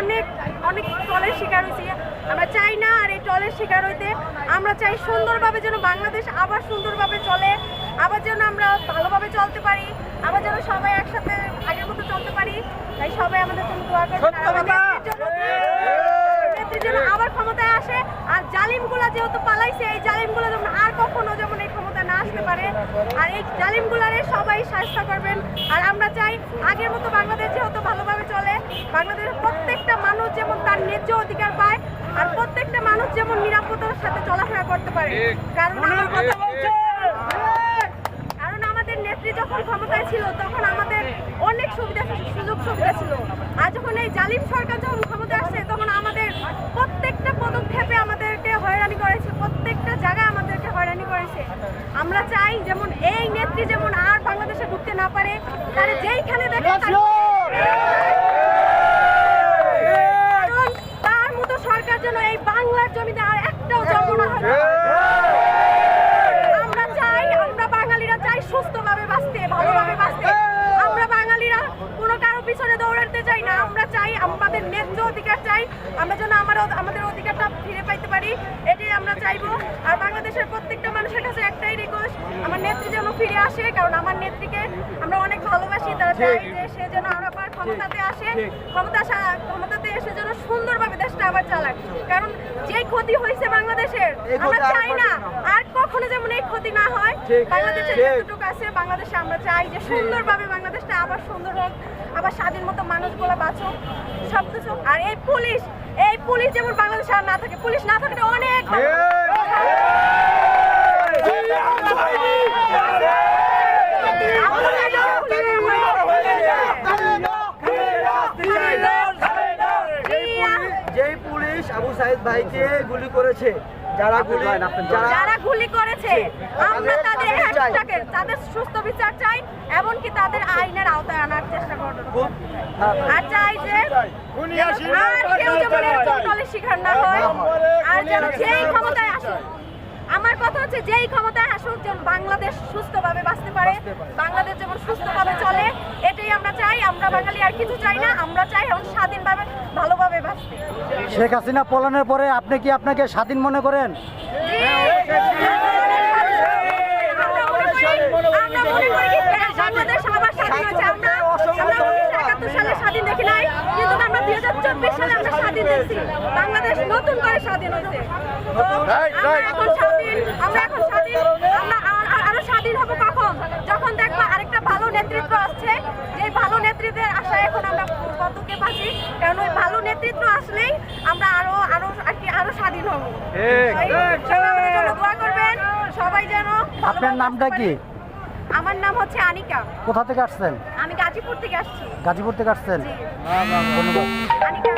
অনেক অনেক টলের শিকার হয়েছি। আমরা চাই না আর এই টলের শিকার হইতে আমরা চাই সুন্দরভাবে যেন বাংলাদেশ আবার সুন্দরভাবে চলে আবার যেন আমরা ভালোভাবে চলতে পারি আবার যেন সবাই একসাথে আগের মতো চলতে পারি। তাই সবাই আমাদের জন্য দোয়া করবেন। আবার ক্ষমতায় আসে। আর জালিমগুলা যেহেতু পালাইছে এই জালিমগুলো আসতে পারে। আর এই জালিমগুলারে সবাই সাহায্য করবেন। আর আমরা চাই আগের মতো বাংলাদেশ যেহেতু ভালোভাবে চলে বাংলাদেশের প্রত্যেকটা মানুষ যেমন তার ন্যায্য অধিকার পায় আর প্রত্যেকটা মানুষ যেমন নিরাপত্তার সাথে চলাফেরা করতে পারে। কারণ আমার- কারণ আমাদের নেত্রী যখন ক্ষমতায় ছিল তখন আমাদের অনেক সুবিধা সুযোগ সুবিধা ছিল। আর যখন এই জালিম সরকার যখন ক্ষমতায় আসছে তখন আমাদের প্রত্যেকটা পদক্ষেপে আমাদেরকে হয়রানি করেছে প্রত্যেকটা জায়গায় আমাদেরকে হয়রানি করেছে আমরা চাই যেমন এই নেত্রী যেমন আর বাংলাদেশে ঢুকতে না পারে তাহলে যেইখানে দেখে তার- কারণ তার মতো সরকার যেন এই বাংলার জমিতে আর একটাও জন্ম না হয় আমরা চাই আমরা বাঙালিরা চাই সুস্থভাবে বাঁচতে ভালোভাবে বাঁচতে আমরা বাঙালিরা কোনো কারও পিছনে দৌড়াতে চাই না আমরা চাই আমাদের ন্যায্য অধিকার চাই। আমরা যেন আমার আমাদের অধিকারটা ফিরে পাইতে পারি এটাই আমরা চাইব। আর বাংলাদেশের প্রত্যেকটা মানুষের কাছে একটাই রিকোয়েস্ট আমার নেত্রী যেন ফিরে আসে কারণ আমার নেত্রীকে আমরা অনেক ভালোবাসি তারা চাই যে সে যেন আবার ক্ষমতাতে আসে ক্ষমতা আসা- ক্ষমতাতে এসে যেন সুন্দরভাবে দেশটা আবার চালাক। কারণ যেই ক্ষতি হয়েছে বাংলাদেশের আমরা চাই না। আর কখনো যেমন এই ক্ষতি না হয় বাংলাদেশের। যতটুকু আছে বাংলাদেশে আমরা চাই যে সুন্দরভাবে বাংলাদেশটা আবার সুন্দর হোক আবার স্বাধীন মতো মানুষগুলো বাঁচুক সব কিছু। আর এই পুলিশ এই পুলিশ যেমন বাংলাদেশে আর না থাকে পুলিশ না থাকলে অনেক ভালো। আমরা চাই না পুলিশ- যেই পুলিশ আবু সাইদ ভাইকে গুলি করেছে। যারা গুলি যারা যারা গুলি করেছে আমরা তাদের। একটাকে তাদের সুস্থ বিচার চাই এমনকি তাদের আইনের আওতায় আনার চেষ্টা করব খুব হ্যাঁ, আর চাই যে আর কেউ যেমন এরকম দলের শিকার না হয় আর যেন যেই ক্ষমতায় আসুক। আমার কথা হচ্ছে যেই ক্ষমতায় আসুক যেন বাংলাদেশ সুস্থভাবে বাঁচতে পারে। বাংলাদেশ যেমন সুস্থভাবে চলে এটাই আমরা চাই। আমরা বাঙালি আর কিছু চাই না আমরা চাই এখন স্বাধীনভাবে ভালোভাবে বাঁচতে। শেখ হাসিনা পলানোর পরে আপনি কি আপনাকে স্বাধীন মনে করেন? বাংলাদেশ নতুন করি- স্বাধীন হয়েছে আমরা 1971 সালে স্বাধীন দেখি নাই, কিন্তু আমরা 2024 সালে আমরা স্বাধীন দেখছি। বাংলাদেশ নতুন করে স্বাধীন হয়েছে তো আমরা এখন স্বাধীন আমরা এখন স্বাধীন আমরা আর- আর- আরও স্বাধীন হব কখন যখন দেখব আরেকটা ভালো নেতৃত্ব যে ভালো নেতৃত্বের আশায় এখন আমরা পদকে পাচ্ছি কারণ ওই ভালো নেতৃত্ব আসলেই আমরা আরও আরও আর কি আরও স্বাধীন হব। দোয়া করবেন সবাই যেন আপনার নামটা কি? আমার নাম হচ্ছে আনিকা। কোথা থেকে আসছেন? আমি গাজীপুর থেকে আসছি। গাজীপুর থেকে আসছেন? ধন্যবাদ। আনিকা